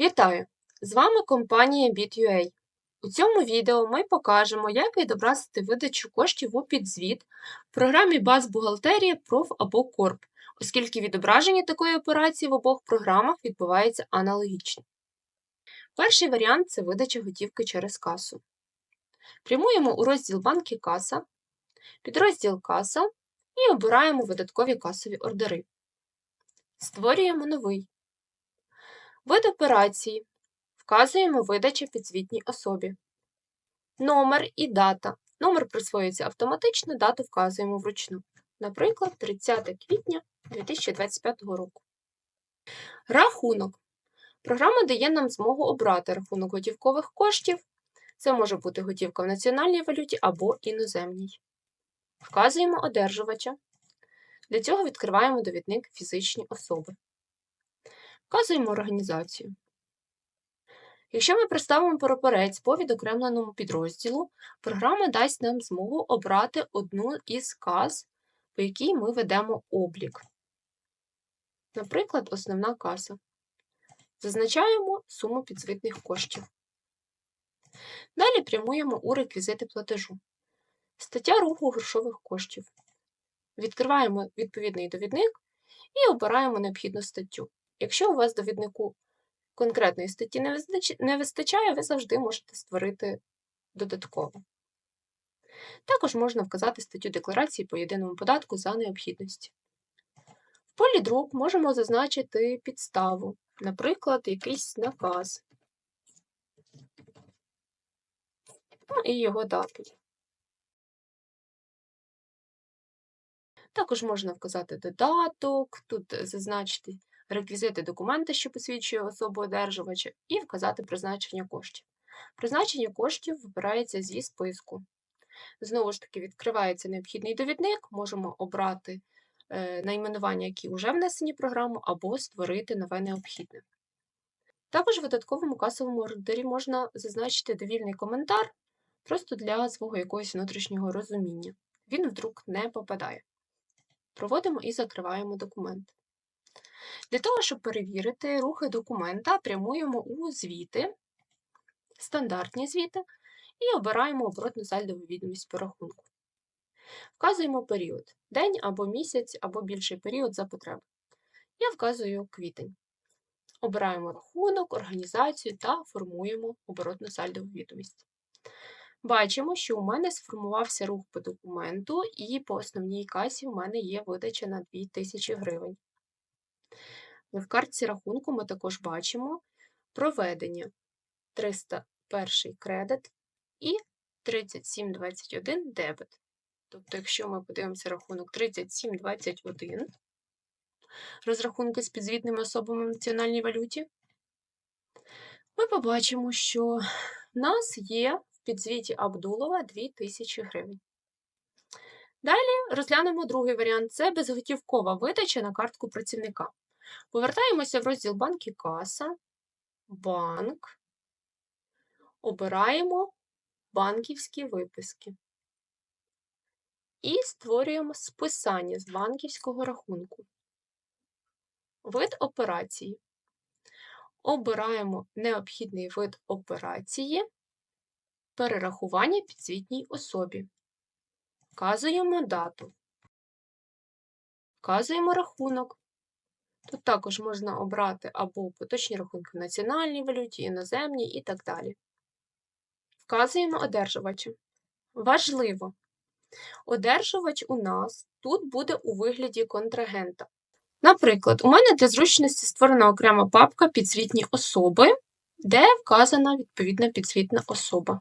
Вітаю! З вами компанія BitUA. У цьому відео ми покажемо, як відобразити видачу коштів у підзвіт в програмі Баз бухгалтерія Проф або Корп, оскільки відображення такої операції в обох програмах відбувається аналогічно. Перший варіант це видача готівки через касу. Прямуємо у розділ Банки каса, підрозділ Каса і обираємо видаткові касові ордери. Створюємо новий. Вид операції. Вказуємо видача підзвітній особі. Номер і дата. Номер присвоюється автоматично, дату вказуємо вручну. Наприклад, 30 квітня 2025 року. Рахунок. Програма дає нам змогу обрати рахунок готівкових коштів. Це може бути готівка в національній валюті або іноземній. Вказуємо одержувача. Для цього відкриваємо довідник фізичні особи. Вказуємо організацію. Якщо ми представимо прапорець по відокремленому підрозділу, програма дасть нам змогу обрати одну із каз, по якій ми ведемо облік. Наприклад, основна каса. Зазначаємо суму підзвітних коштів. Далі прямуємо у реквізити платежу. Стаття руху грошових коштів. Відкриваємо відповідний довідник і обираємо необхідну статтю. Якщо у вас довіднику конкретної статті не вистачає, ви завжди можете створити додатково. Також можна вказати статтю декларації по єдиному податку за необхідності. В полі друк можемо зазначити підставу, наприклад, якийсь наказ ну, і його дату. Також можна вказати додаток, тут зазначити реквізити документа, що посвідчує особу одержувача, і вказати призначення коштів. Призначення коштів вибирається зі списку. Знову ж таки, відкривається необхідний довідник, можемо обрати е, найменування, які вже внесені в програму, або створити нове необхідне. Також в видатковому касовому ордері можна зазначити довільний коментар просто для свого якогось внутрішнього розуміння. Він вдруг не попадає. Проводимо і закриваємо документ. Для того, щоб перевірити рухи документа, прямуємо у звіти, стандартні звіти, і обираємо оборотну сальдову відомість по рахунку. Вказуємо період день або місяць, або більший період за потреби. Я вказую квітень. Обираємо рахунок, організацію та формуємо оборотну сальдову відомість. Бачимо, що у мене сформувався рух по документу, і по основній касі у мене є видача на 2000 гривень. В картці рахунку ми також бачимо проведення 301 кредит і 3721 дебет. Тобто, якщо ми подивимося рахунок 3721, розрахунки з підзвітними особами в національній валюті, ми побачимо, що в нас є в підзвіті Абдулова 2000 гривень. Далі розглянемо другий варіант це безготівкова видача на картку працівника. Повертаємося в розділ банки каса, банк, обираємо банківські виписки і створюємо списання з банківського рахунку. Вид операції. Обираємо необхідний вид операції, перерахування підзвітній особі. Вказуємо дату. Вказуємо рахунок. Тут також можна обрати або поточні рахунки в національній валюті, іноземній і так далі. Вказуємо одержувача. Важливо, одержувач у нас тут буде у вигляді контрагента. Наприклад, у мене для зручності створена окрема папка підсвітні особи, де вказана відповідна підсвітна особа.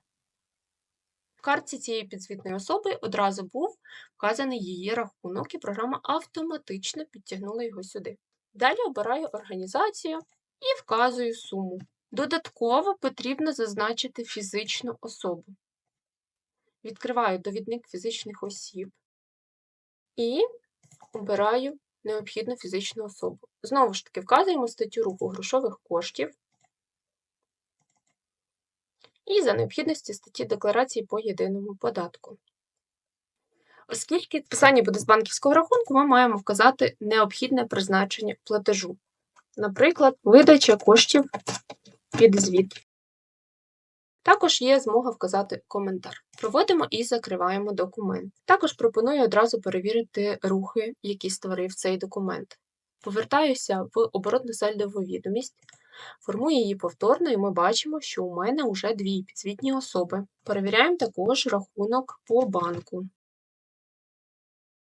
В картці цієї підзвітної особи одразу був вказаний її рахунок, і програма автоматично підтягнула його сюди. Далі обираю організацію і вказую суму. Додатково потрібно зазначити фізичну особу. Відкриваю довідник фізичних осіб і обираю необхідну фізичну особу. Знову ж таки, вказуємо статтю руху грошових коштів і за необхідності статті декларації по єдиному податку. Оскільки списання буде з банківського рахунку, ми маємо вказати необхідне призначення платежу. Наприклад, видача коштів під звіт. Також є змога вказати коментар. Проводимо і закриваємо документ. Також пропоную одразу перевірити рухи, які створив цей документ. Повертаюся в оборотно сальдову відомість, формую її повторно, і ми бачимо, що у мене вже дві підзвітні особи. Перевіряємо також рахунок по банку.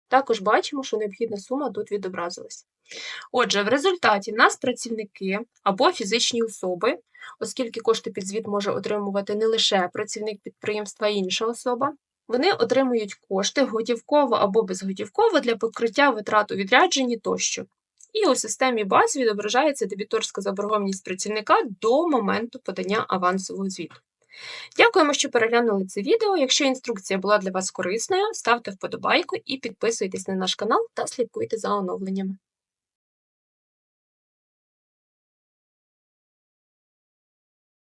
Також бачимо, що необхідна сума тут відобразилась. Отже, в результаті в нас працівники або фізичні особи, оскільки кошти під звіт може отримувати не лише працівник підприємства, а інша особа, вони отримують кошти готівково або безготівково для покриття витрат у відрядженні тощо. І у системі баз відображається дебіторська заборгованість працівника до моменту подання авансового звіту. Дякуємо, що переглянули це відео. Якщо інструкція була для вас корисною, ставте вподобайку і підписуйтесь на наш канал та слідкуйте за оновленнями.